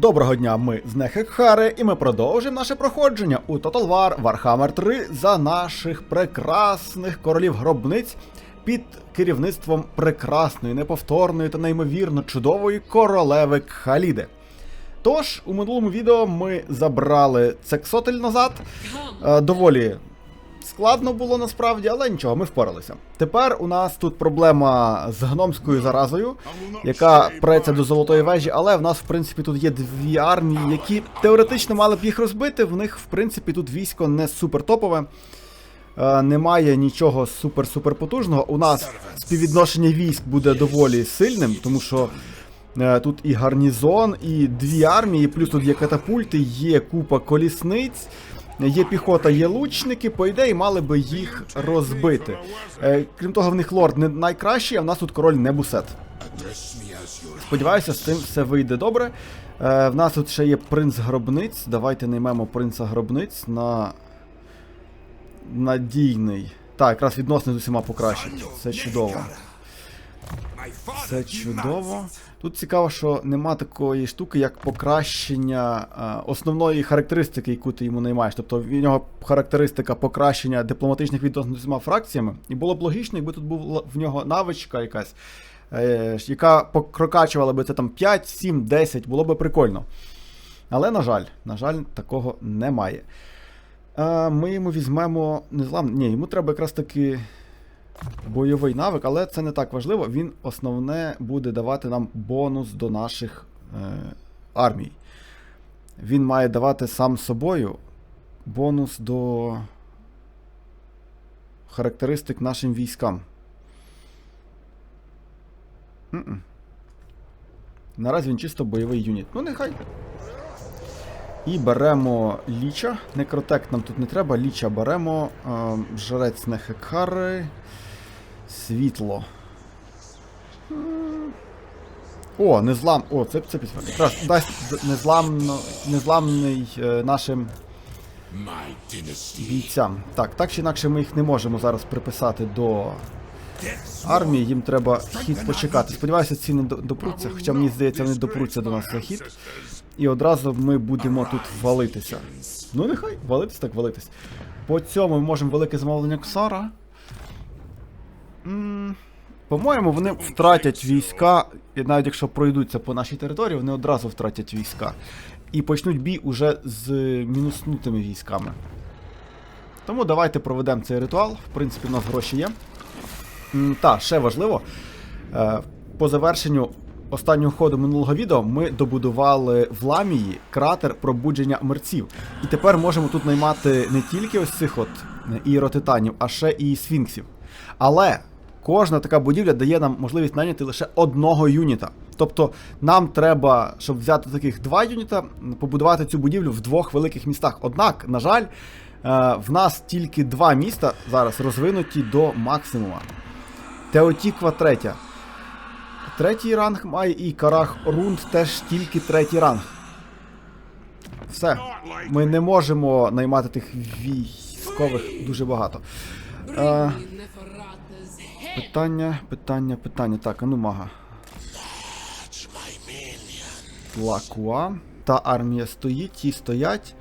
Доброго дня, ми з Нехекхари, і ми продовжуємо наше проходження у Total War Warhammer 3 за наших прекрасних королів гробниць під керівництвом прекрасної, неповторної та неймовірно чудової королеви Кхаліди. Тож, у минулому відео ми забрали Цексотель назад. Е, доволі складно було насправді, але нічого, ми впоралися. Тепер у нас тут проблема з гномською заразою, яка преться до золотої вежі, але в нас, в принципі, тут є дві армії, які теоретично мали б їх розбити. В них, в принципі, тут військо не супер топове. Е, Немає нічого супер-супер потужного. У нас співвідношення військ буде доволі сильним, тому що е, тут і гарнізон, і дві армії, плюс тут є катапульти, є купа колісниць, є піхота, є лучники. По ідеї, мали би їх розбити. Е, Крім того, в них лорд не найкращий, а в нас тут король Небусет. Сподіваюся, з цим все вийде добре. Е, в нас тут ще є принц гробниць. Давайте наймемо принца гробниць на надійний. Так, якраз відносини з усіма покращить. Це чудово. Це чудово. Тут цікаво, що нема такої штуки, як покращення е, основної характеристики, яку ти йому наймаєш. Тобто в нього характеристика покращення дипломатичних відносин з усіма фракціями. І було б логічно, якби тут був в нього навичка якась, е, яка прокачувала би це там 5, 7, 10, було би прикольно. Але, на жаль, на жаль, такого немає. Е, ми йому візьмемо незлам. Ні, йому треба якраз таки бойовий навик, але це не так важливо. Він основне буде давати нам бонус до наших е, армій. Він має давати сам собою бонус до характеристик нашим військам. М-м. Наразі він чисто бойовий юніт. Ну, нехай. І беремо ліча. Некротек нам тут не треба, ліча беремо. Е, жрець Нехекари. Світло. О, незлам. О, це, це. Якраз дасть незламно, незламний е, нашим бійцям. Так, так чи інакше ми їх не можемо зараз приписати до армії, їм треба хід почекати. Сподіваюся, ці не допруться, хоча мені здається, вони допруться до нас за хід. І одразу ми будемо тут валитися. Ну нехай, валитись так валитись. По цьому ми можемо велике замовлення Ксара. По-моєму, вони втратять війська, і навіть якщо пройдуться по нашій території, вони одразу втратять війська. І почнуть бій уже з мінуснутими військами. Тому давайте проведемо цей ритуал. В принципі, у нас гроші є. Та, ще важливо. е, По завершенню останнього ходу минулого відео ми добудували в ламії кратер пробудження мерців. І тепер можемо тут наймати не тільки ось цих от е, іеротитанів, а ще і сфінксів. Але кожна така будівля дає нам можливість найняти лише одного юніта. Тобто нам треба, щоб взяти таких два юніта, побудувати цю будівлю в двох великих містах. Однак, на жаль, е, в нас тільки два міста зараз розвинуті до максимума. Теотіква третя. Третій ранг має і Карах Рунд теж тільки третій ранг. Все. Ми не можемо наймати тих військових дуже багато. Е, питання, питання, питання. Так, а ну мага. Лакуа. Та армія стоїть, ті стоять.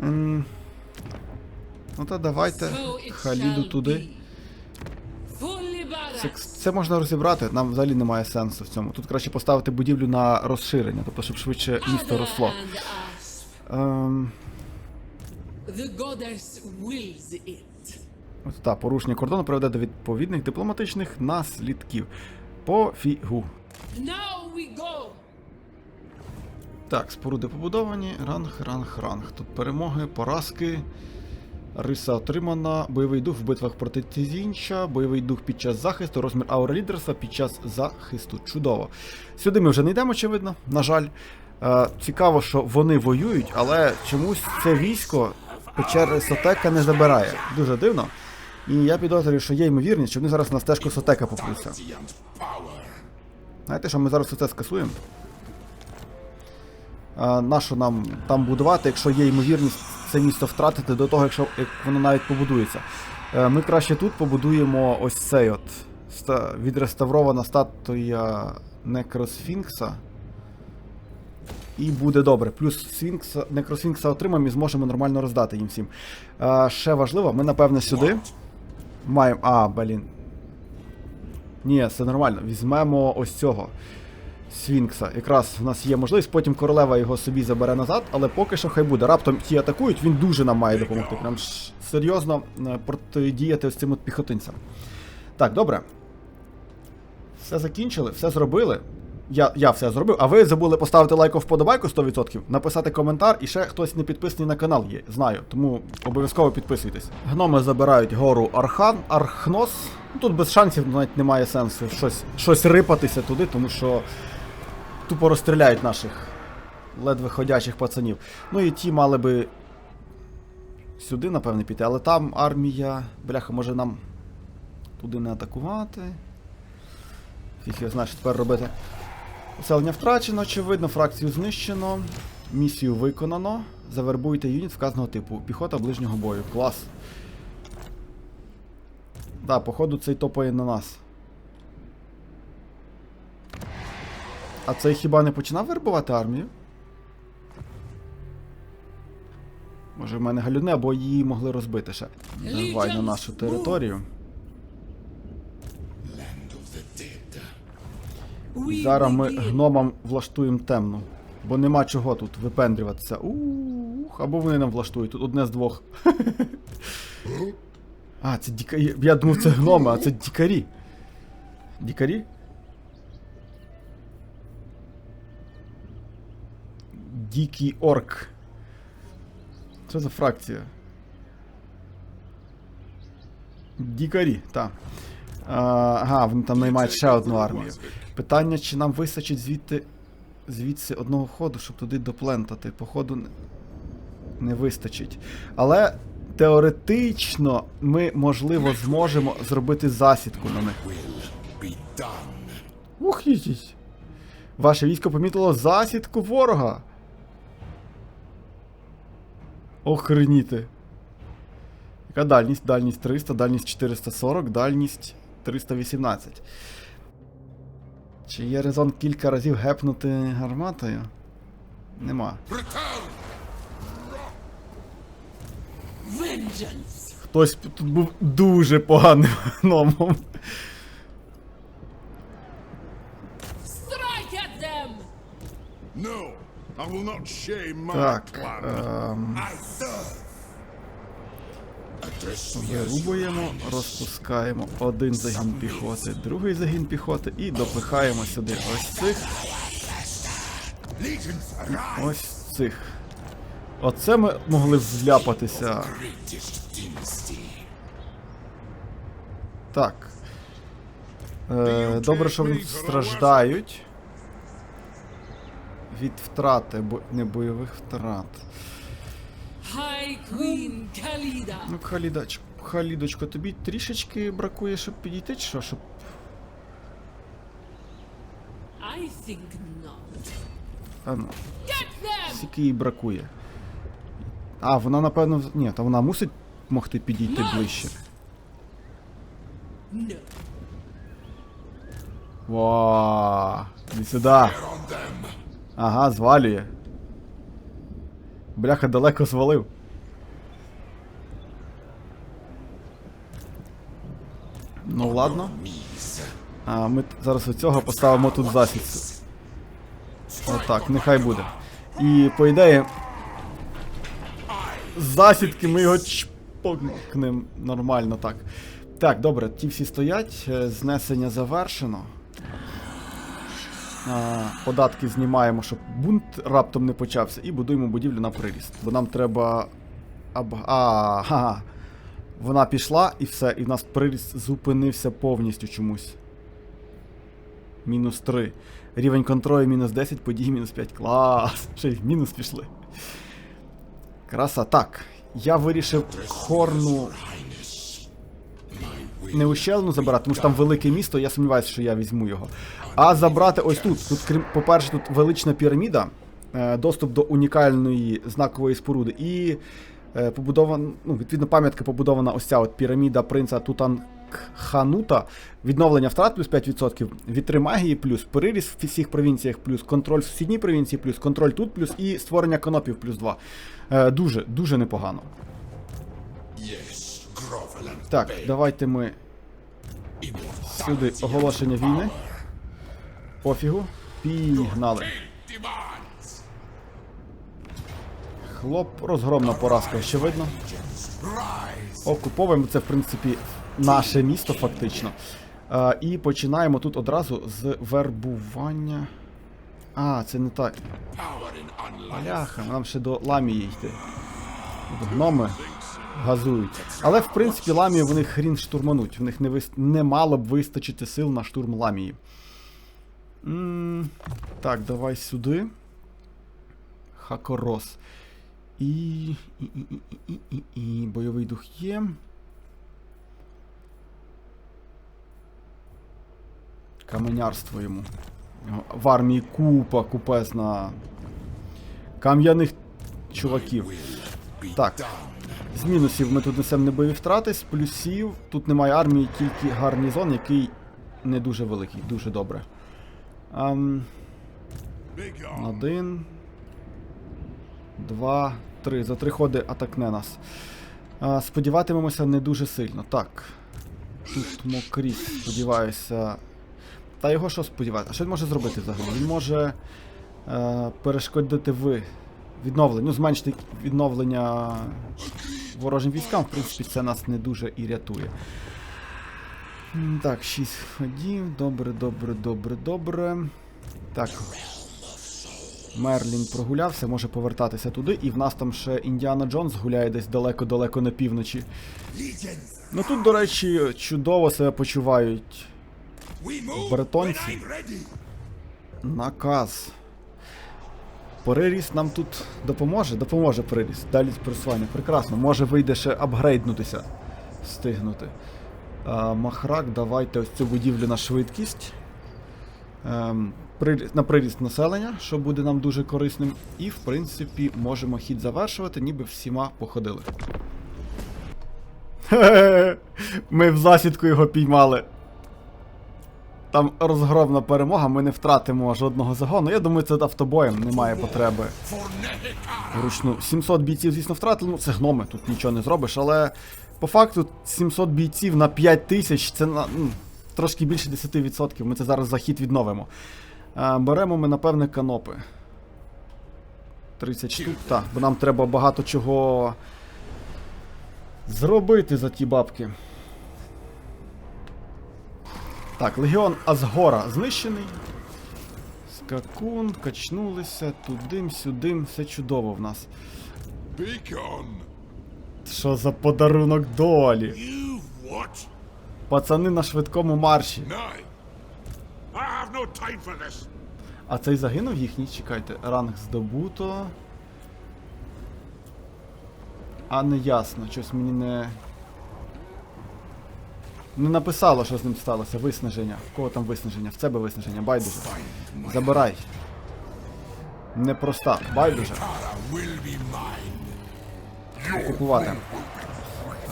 М, Ну та давайте Халіду туди. Це, це можна розібрати, нам взагалі немає сенсу в цьому. Тут краще поставити будівлю на розширення, тобто щоб швидше місто росло. Ем, от, та, порушення кордону приведе до відповідних дипломатичних наслідків. We go. Так, споруди побудовані. Ранг, ранг, ранг. Тут перемоги, поразки. Риса отримана. Бойовий дух в битвах проти Тізінча, бойовий дух під час захисту, розмір аура лідерства під час захисту. Чудово. Сюди ми вже не йдемо, очевидно, на жаль. Е, цікаво, що вони воюють, але чомусь це військо печери Сотека не забирає. Дуже дивно. І я підозрюю, що є ймовірність, що вони зараз на стежку Сотека попруться. Знаєте, що ми зараз це скасуємо? А, нащо нам там будувати, якщо є ймовірність це місто втратити до того, якщо як воно навіть побудується. Е, Ми краще тут побудуємо ось цей от відреставрована статуя Некросфінкса. І буде добре. Плюс Сфінкса, Некросфінкса отримаємо і зможемо нормально роздати їм всім. Ще важливо, ми напевне сюди маємо. А, блін. Ні, все нормально. Візьмемо ось цього. Сфінкса. Якраз в нас є можливість, потім королева його собі забере назад, але поки що хай буде. Раптом ті атакують, він дуже нам має допомогти. Прям серйозно е, протидіяти ось цим от піхотинцям. Так, добре. Все закінчили, все зробили. Я, я все зробив, а ви забули поставити лайк вподобайку 100%, написати коментар і ще хтось не підписаний на канал є, знаю, тому обов'язково підписуйтесь. Гноми забирають гору Архан, Архнос. Ну, Тут без шансів навіть немає сенсу щось, щось рипатися туди, тому що тупо розстріляють наших ледве ходячих пацанів. Ну і ті мали би сюди, напевне, піти, але там армія. Бляха, може нам туди не атакувати. Фіг його знає, що тепер робити. Поселення втрачено, очевидно, фракцію знищено. Місію виконано. Завербуйте юніт вказаного типу. Піхота ближнього бою. Клас. Да, походу цей топає на нас. А цей хіба не починав вербувати армію? Може в мене галюни, або її могли розбити ще. Давай на нашу територію. Зараз ми гномам влаштуємо темну. Бо нема чого тут випендрюватися. Ух, або вони нам влаштують, тут одне з двох. А, це дікарі. Я думав, це гноми, а це дікарі. Дікарі? Дикий орк. Що за фракція? Дікарі, так. Ага, вони там наймають ще одну армію. Питання, чи нам вистачить звідти звідси одного ходу, щоб туди доплентати. Походу не, вистачить. Але теоретично ми, можливо, зможемо зробити засідку на них. Ух. Ваше військо помітило засідку ворога. Охреніти. Яка дальність? Дальність 300, дальність 440, дальність 318. Чи є резон кілька разів гепнути гарматою? Нема. Хтось тут був дуже поганим гномом. Them. No, I will not shame my Так. Ем, I serve. Вирубуємо, розпускаємо один загін піхоти, другий загін піхоти і допихаємо сюди ось цих, ось цих. Оце ми могли зляпатися. Так. Е, добре, що вони страждають. Від втрати, бо не бойових втрат. High Queen Khalida. Ну, Халідач, Халідочко, тобі трішечки бракує, щоб підійти, чи що? Щоб... I think not. А ну, Get them. скільки їй бракує. А, вона, напевно, вз- ні, та вона мусить могти підійти ближче. No. Ва, іди сюди. Ага, звалює. Бляха, далеко звалив. Ну ладно. А ми зараз оцього поставимо тут засідку. Отак, нехай буде. І по ідеї. Засідки ми його чпокнемо нормально так. Так, добре, ті всі стоять, е, знесення завершено. Податки знімаємо, щоб бунт раптом не почався, і будуємо будівлю на приріст. Бо нам треба. Аб... А, ха. Вона пішла і все, і в нас приріст зупинився повністю чомусь. Мінус 3. Рівень контролю мінус 10, події мінус 5. Клас! Ще й мінус пішли. Краса. Так. Я вирішив хорну. Не ущелину забирати, тому що там велике місто, я сумніваюся, що я візьму його. А забрати ось тут. Тут, крім, по-перше, тут велична піраміда, е, доступ до унікальної знакової споруди. І е, побудована, ну, відповідно, пам'ятка побудована ось ця от піраміда принца Тутан Ханута, відновлення втрат плюс 5%, вітри магії плюс, переріз в всіх провінціях плюс, контроль в сусідній провінції плюс, контроль тут плюс і створення конопів плюс 2. Е, дуже, дуже непогано. Yes, Так, давайте ми сюди оголошення війни. Пофігу. Пігнали. Хлоп, розгромна поразка, очевидно. Окуповуємо це, в принципі, наше місто, фактично. Е, і починаємо тут одразу з вербування. А, це не так. Бляха, нам ще до ламії йти. Гноми газують. Але в принципі ламії вони хрін штурмануть. В них не, вис... не мало б вистачити сил на штурм ламії. м так, давай сюди. Хакорос. І. І, і, і, і, і, і, і. Бойовий дух є. Каменярство йому. В армії купа, купезна кам'яних чуваків. Так. З мінусів ми тут несемо небойові втрати, з плюсів тут немає армії, тільки гарнізон, який не дуже великий, дуже добре. Ам, один. Два, три. За три ходи атакне нас. А, сподіватимемося не дуже сильно. Так. Тут мокріт, сподіваюся. Та його що сподівається? А що він може зробити взагалі? Він може е, перешкодити ви відновленню, ну, зменшити відновлення ворожим військам, в принципі, це нас не дуже і рятує. Так, 6 ходів. Добре, добре, добре, добре. Так. Мерлін прогулявся, може повертатися туди, і в нас там ще Індіана Джонс гуляє десь далеко-далеко на півночі. Ну тут, до речі, чудово себе почувають Бретонці. Наказ. Переріс нам тут допоможе? Допоможе переріс. Далі просування. Прекрасно. Може вийде ще апгрейднутися. Встигнути. А, Махрак, давайте ось цю будівлю на швидкість. Ем, на приріст населення, що буде нам дуже корисним. І, в принципі, можемо хід завершувати, ніби всіма походили. Ми в засідку його піймали. Там розгромна перемога, ми не втратимо жодного загону. Я думаю, це автобоєм, немає потреби. Вручну. 700 бійців, звісно, втратили. Ну, це гноми, тут нічого не зробиш, але по факту 700 бійців на 5 тисяч це на, ну, трошки більше 10%. Ми це зараз за хід відновимо. Е, беремо ми, напевне, канопи. 30 штук, так, бо нам треба багато чого зробити за ті бабки. Так, легіон Азгора знищений. Скакун, качнулися, тудим, сюдим, все чудово в нас. Що за подарунок долі? Пацани на швидкому марші. No. А цей загинув їхній? Чекайте, ранг здобуто. А не ясно, щось мені не. Не написало, що з ним сталося. Виснаження. В кого там виснаження? В тебе виснаження, байдуже. Забирай. Непроста, байдуже. Купувати.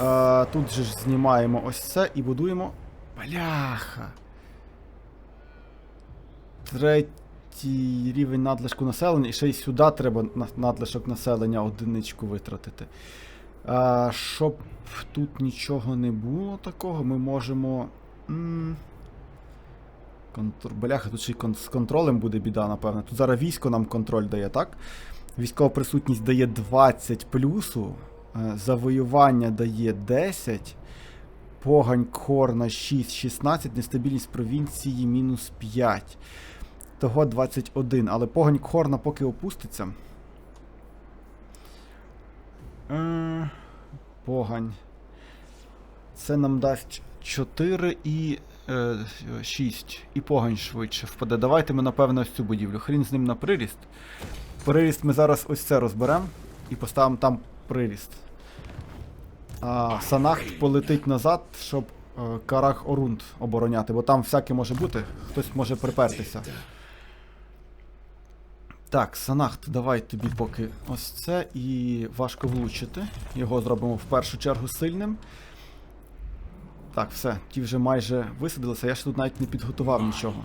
Е, тут же ж знімаємо ось це і будуємо. Бляха. Третій рівень надлишку населення. І ще й сюди треба надлишок населення одиничку витратити. Е, щоб тут нічого не було такого, ми можемо. Контр... Бляха, тут ще й кон... з контролем буде біда, напевно. Тут зараз військо нам контроль дає, так? Військова присутність дає 20 плюсу, е, завоювання дає 10, погань Корна 6, 16, нестабільність провінції мінус 5. Того 21. Але погань Хорна поки опуститься. Е, Погань. Це нам дасть 4 і е, 6. І погань швидше впаде. Давайте ми, напевно, ось цю будівлю. Хрін з ним на приріст. Приріст ми зараз ось це розберемо і поставимо там приріст. А Санахт полетить назад, щоб е, Карах Орунд обороняти, бо там всяке може бути, хтось може припертися. Так, Санахт, давай тобі поки ось це і важко влучити. Його зробимо в першу чергу сильним. Так, все, ті вже майже висадилися, я ж тут навіть не підготував нічого.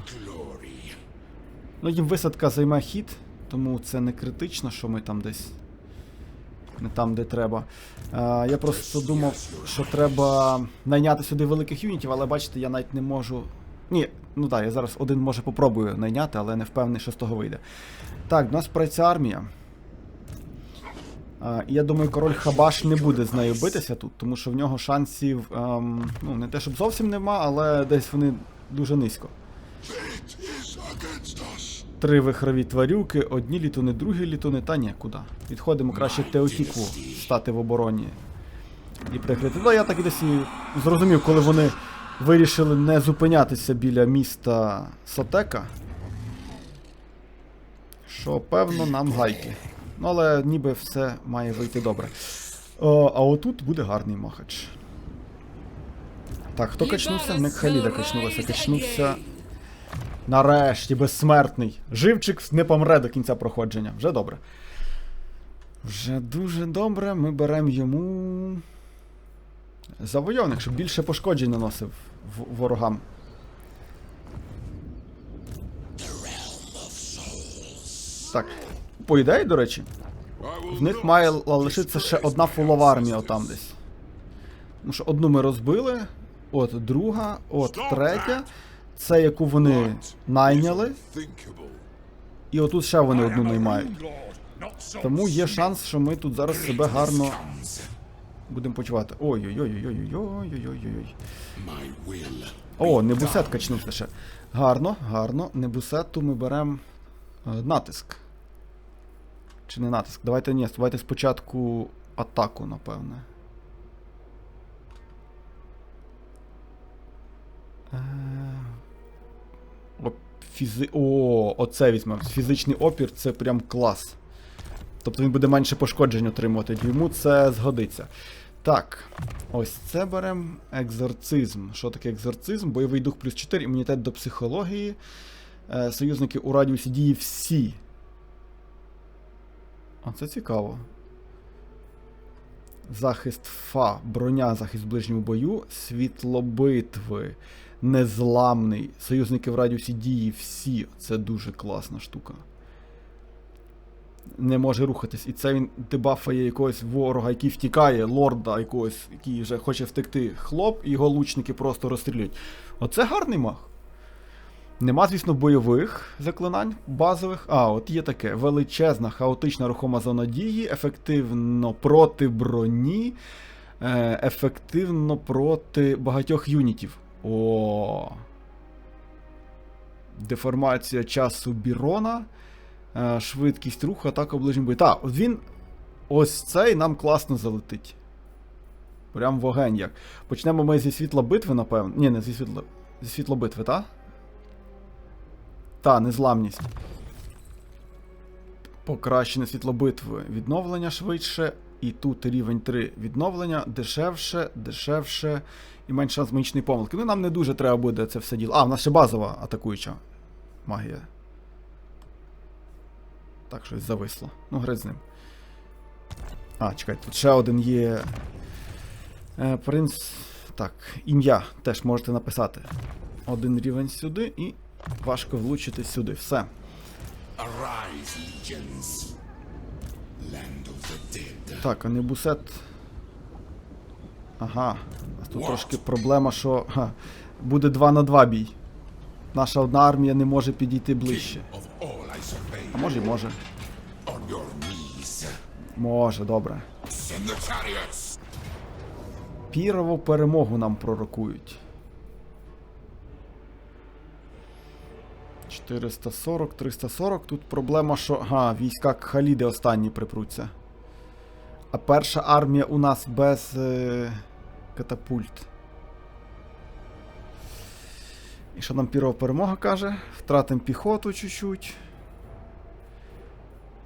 Ну, їм висадка займе хід, тому це не критично, що ми там десь. Не там, де треба. А, я просто думав, що треба найняти сюди великих юнітів, але бачите, я навіть не можу. Ні, ну так, я зараз один може попробую найняти, але не впевнений, що з того вийде. Так, в нас праця армія. А, я думаю, король Хабаш не буде з нею битися тут, тому що в нього шансів, ем, ну, не те, щоб зовсім нема, але десь вони дуже низько. Три вихрові тварюки, одні літуни, другі літуни, та ні, куди. Відходимо краще Теотіку стати в обороні і прикрити. Ну, я так і десь і зрозумів, коли вони вирішили не зупинятися біля міста Сотека. Що, певно, нам гайки. Ну, але ніби все має вийти добре. О, а отут буде гарний махач. Так, хто качнувся? Не Халіда качнулася. Качнувся. Нарешті, безсмертний. Живчик не помре до кінця проходження. Вже добре. Вже дуже добре. Ми беремо йому. Завойовник, щоб більше пошкоджень наносив ворогам. Так. По ідеї, до речі, в них має лишитися ще одна фулова армія отам десь. Тому що одну ми розбили, от друга, от третя. Це яку вони найняли, і отут ще вони одну наймають. Тому є шанс, що ми тут зараз себе гарно будемо почувати. Ой-ой-ой-ой-ой-ой-ой-ой-ой. О, небусет качнувся ще. Гарно, гарно. Небусету ми беремо е, натиск. Чи не натиск? Давайте ні, давайте спочатку атаку, напевне. Е, О, фізи... О, оце візьмемо. Фізичний опір це прям клас. Тобто він буде менше пошкоджень отримувати. Йому це згодиться. Так, ось це беремо. Екзорцизм. Що таке екзорцизм? Бойовий дух плюс 4, імунітет до психології. Е, союзники у радіусі дії всі. А це цікаво. Захист ФА, броня, захист в ближньому бою, світло битви, незламний. Союзники в радіусі дії всі. Це дуже класна штука. Не може рухатись. І це він дебафає якогось ворога, який втікає, лорда якогось, який вже хоче втекти. Хлоп, і його лучники просто розстрілюють. Оце гарний маг. Нема, звісно, бойових заклинань базових. А, от є таке. Величезна, хаотична рухома зона дії, ефективно проти броні, е, ефективно проти багатьох юнітів. О. Деформація часу Бірона. Е, швидкість руху, атака в ближньому бою. Так, от він. Ось цей нам класно залетить. Прям вогень як. Почнемо ми зі світла битви, напевно. Ні, не зі світла. Зі світла битви, так? Та, незламність. Покращене світло битви. Відновлення швидше. І тут рівень 3 відновлення, дешевше, дешевше і менше шанс магічної помилки. Ну нам не дуже треба буде це все діло. А, в нас ще базова атакуюча магія. Так, щось зависло. Ну, греть з ним. А, чекайте, тут ще один є. Е, принц. Так, ім'я теж можете написати. Один рівень сюди і важко влучити сюди. Все. Arise, legions. Land of the dead. Так, а не бусет. Ага. У нас тут трошки проблема, що ха, буде 2 на 2 бій. Наша одна армія не може підійти ближче. А може й може. Може, добре. Пірову перемогу нам пророкують. 440, 340. Тут проблема, що. Ага, війська Кхаліди останні припруться. А перша армія у нас без е, катапульт. І що нам Пірова перемога каже? Втратимо піхоту чуть-чуть.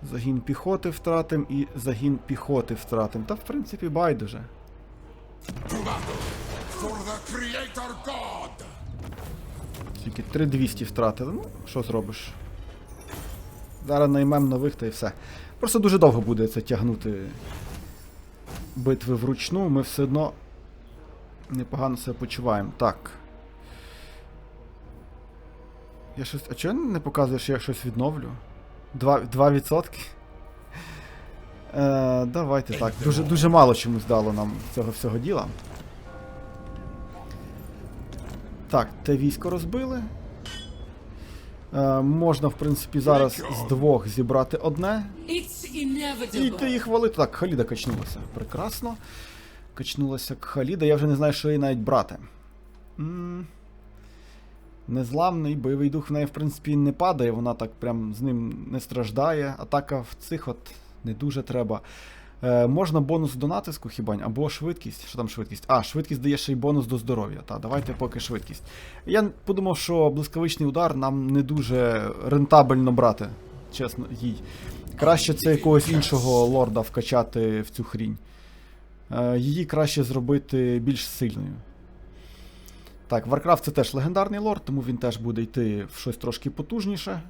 Загін піхоти втратим і загін піхоти втратим. Та в принципі байдуже. Тільки 3200 втратили. Ну, що зробиш? Зараз наймем нових та і все. Просто дуже довго буде це тягнути битви вручну. Ми все одно Непогано себе почуваємо. Так. Я щось. А чого не показує, що я щось відновлю? 2%? 2%? Е, давайте так. Дуже, дуже мало чомусь дало нам цього всього діла. Так, те військо розбили. Е, можна, в принципі, зараз з двох зібрати одне. І йти їх валити. Так, Халіда качнулася. Прекрасно. Качнулася Халіда. Я вже не знаю, що їй навіть брати. м Незламний, бойовий дух в неї, в принципі, не падає, вона так прям з ним не страждає. Атака в цих от не дуже треба. Е, можна бонус до натиску хіба ні? або швидкість. Що там швидкість? А, швидкість дає ще й бонус до здоров'я. Та, давайте поки швидкість. Я подумав, що блискавичний удар нам не дуже рентабельно брати, чесно, їй. Краще це якогось іншого лорда вкачати в цю хрінь. Е, її краще зробити більш сильною. Так, Warcraft це теж легендарний лорд, тому він теж буде йти в щось трошки потужніше.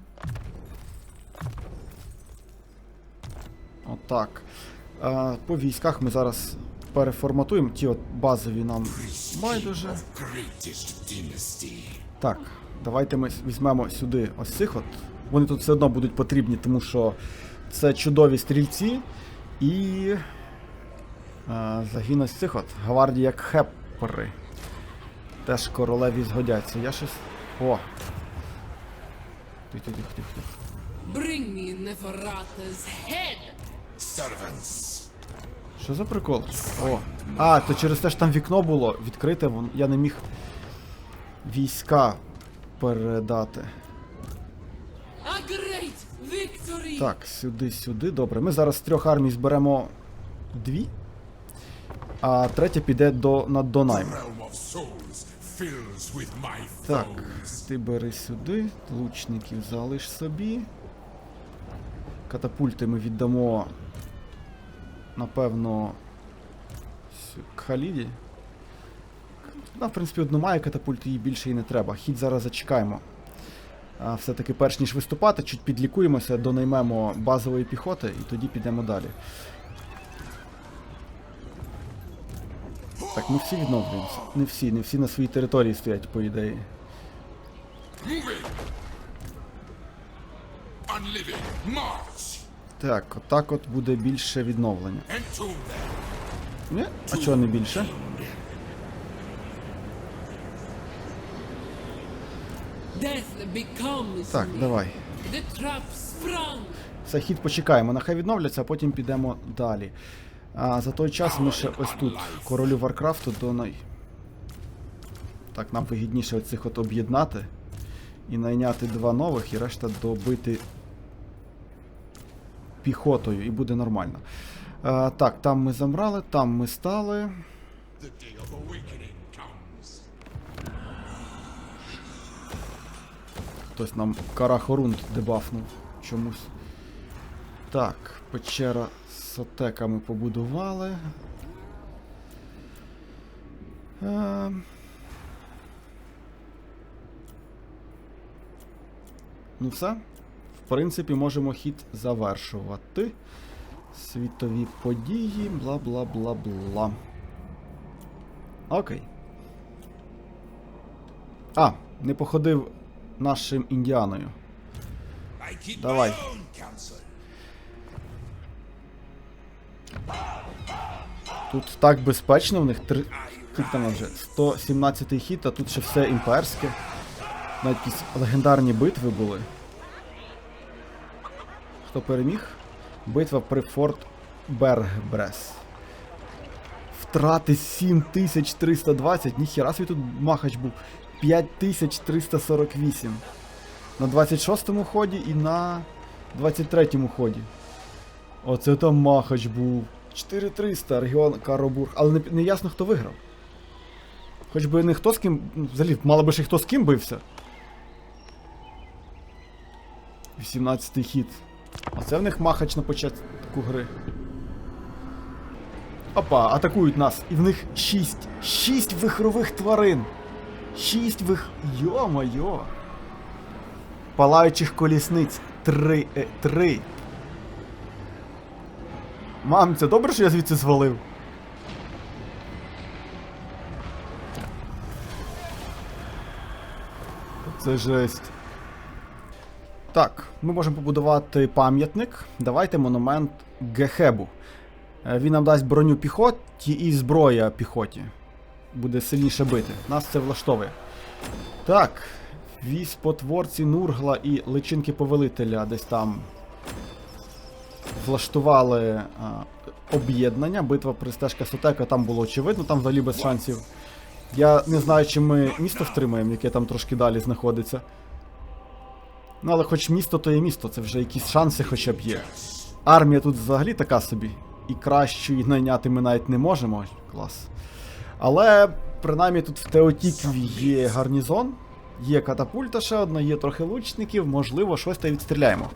Отак. Е, по військах ми зараз переформатуємо. Ті от базові нам байдуже. Так, давайте ми візьмемо сюди ось цих от. Вони тут все одно будуть потрібні, тому що це чудові стрільці. І. Е, загін ось цих от. Гвардії як хеппери. Теж королеві згодяться. Я щось. О! Тих, тих, тих, тих, тих. Bring me Neferata's head. Що за прикол? О. А, то через те, що там вікно було відкрите, вон- я не міг війська передати. A great victory. Так, сюди, сюди. Добре. Ми зараз з трьох армій зберемо дві. А третя піде до, на Донайм. Так, ти бери сюди, лучників залиш собі. Катапульти ми віддамо, напевно, Халіді. Ну, в принципі, одну має катапульт, їй більше і не треба. Хід зараз зачекаємо. Все-таки перш ніж виступати, чуть підлікуємося, донаймемо базової піхоти і тоді підемо далі. Так, ми всі відновлюємося. Не всі, не всі на своїй території стоять, по ідеї. Так, отак от буде більше відновлення. Ні? А чого не більше? Так, давай. Все, хід почекаємо, нехай відновляться, а потім підемо далі. А за той час ми ще ось тут, королю Варкрафту до най. Так, нам вигідніше оцих от об'єднати. І найняти два нових, і решта добити піхотою, і буде нормально. А, так, там ми замрали, там ми стали. Хтось нам Карахорунд дебафнув чомусь. Так, печера з сотеками побудували. Е... Ну все. В принципі, можемо хід завершувати. Світові події, бла бла бла бла. Окей. А, не походив нашим індіаною. Давай. Тут так безпечно в них три. Скільки там вже? 117 хід, а тут ще все імперське. Навіть якісь легендарні битви були. Хто переміг? Битва при Форт Бергбрес. Втрати 7320. Ніхіра собі тут махач був. 5348. На 26-му ході і на 23-му ході. Оце там махач був. 4300 регіон Каробург. Але не, не ясно, хто виграв. Хоч би не хто з ким. ну, Взагалі, мало би ще хто з ким бився. 18-й хід. Оце в них махач на початку гри. Опа, атакують нас. І в них 6. 6 вихрових тварин. 6 вих. Йо-моє. Палаючих колісниць. 3. Е, 3. Мам, це добре, що я звідси звалив. Це жесть. Так, ми можемо побудувати пам'ятник. Давайте монумент Гехебу. Е, він нам дасть броню піхоті і зброя піхоті. Буде сильніше бити. Нас це влаштовує. Так. Віспотворці Нургла і личинки повелителя десь там влаштували а, об'єднання. Битва при стежка Сотека там було очевидно, там взагалі без шансів. Я не знаю, чи ми місто втримаємо, яке там трошки далі знаходиться. Ну, але хоч місто, то є місто, це вже якісь шанси хоча б є. Армія тут взагалі така собі. І кращої найняти ми навіть не можемо. Клас. Але принаймні тут в Теотікві є гарнізон, є катапульта ще одна, є трохи лучників, можливо, щось та й відстріляємо.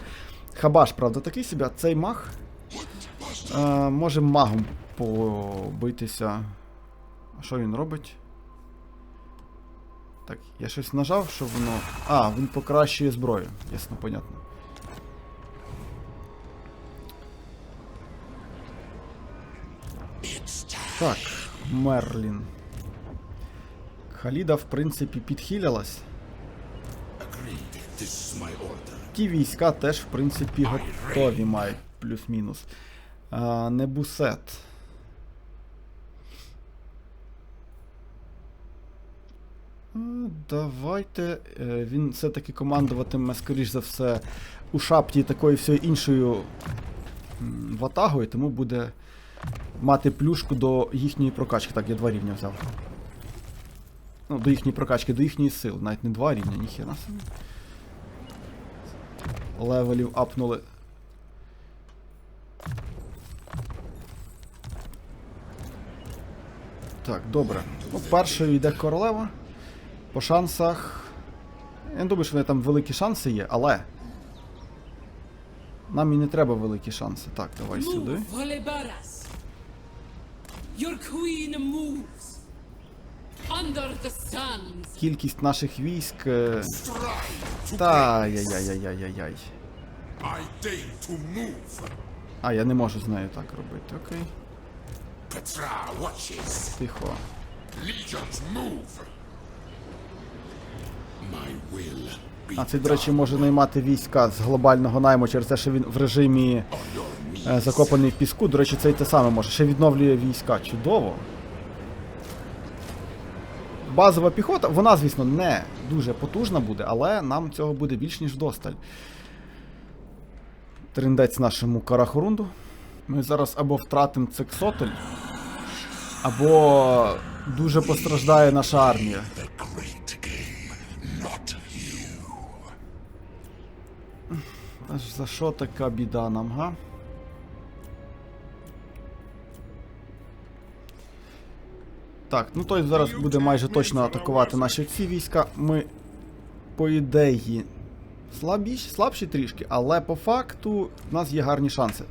Хабаш, правда, такий а цей маг. Е, може магом побитися. А що він робить? Так, я щось нажав, що воно. А, він покращує зброю. Ясно, понятно. Так, Мерлін. Халіда, в принципі, підхилялась. Agreed. This is my order. Ті війська теж, в принципі, готові мають плюс-мінус. А, не Давайте. е, Він все-таки командуватиме, скоріш за все, у шапті такою всією іншою ватагою, тому буде мати плюшку до їхньої прокачки. Так, я два рівня взяв. Ну, до їхньої прокачки, до їхньої сили. Навіть не два рівня, ніхера собі. Левелів апнули. Так, добре. Ну, першою йде королева. По шансах. Я не думаю, що в неї там великі шанси є, але. Нам і не треба великі шанси. Так, давай сюди. Кількість наших військ. е, Та яй-яй-яй-яй-яй. I deign to move. А, я не можу з нею так робити. Окей. Petra. Тихо. Legions move. My will be А цей, до речі, може наймати війська з глобального найму через те, що він в режимі е, закопаний в піску. До речі, це й те саме може. Ще відновлює війська. Чудово. Базова піхота, вона, звісно, не дуже потужна буде, але нам цього буде більш ніж вдосталь. Триндець нашому Карахорунду. Ми зараз або втратимо цексотель, або дуже постраждає наша армія. Аж за що така біда нам, га? Так, ну той зараз буде майже точно атакувати наші ці війська. Ми, по ідеї, слабіші, слабші трішки, але по факту в нас є гарні шанси.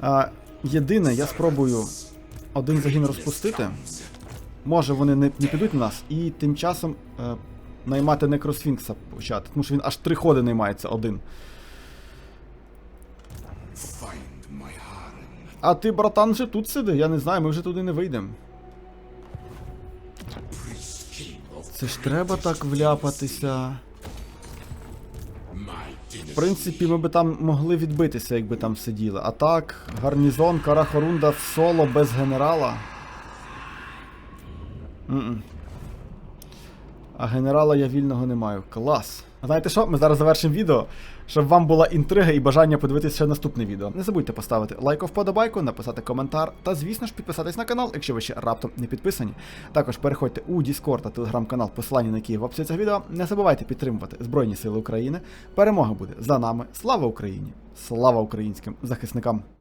А, єдине, я спробую один загін розпустити. Може вони не, не підуть на нас, і тим часом е, наймати некросфінкса почати. Тому що він аж три ходи наймається один. А ти, братан, вже тут сиди, я не знаю, ми вже туди не вийдемо. Це ж треба так вляпатися. В принципі, ми би там могли відбитися, якби там сиділи. А так, гарнізон Карахорунда в соло без генерала. М-м. А генерала я вільного не маю. Клас. А Знаєте що? Ми зараз завершимо відео, щоб вам була інтрига і бажання подивитися наступне відео. Не забудьте поставити лайк вподобайку, написати коментар та, звісно ж, підписатись на канал, якщо ви ще раптом не підписані. Також переходьте у Discord та телеграм-канал, посилання на який в описі цього відео. Не забувайте підтримувати Збройні Сили України. Перемога буде за нами. Слава Україні! Слава українським захисникам!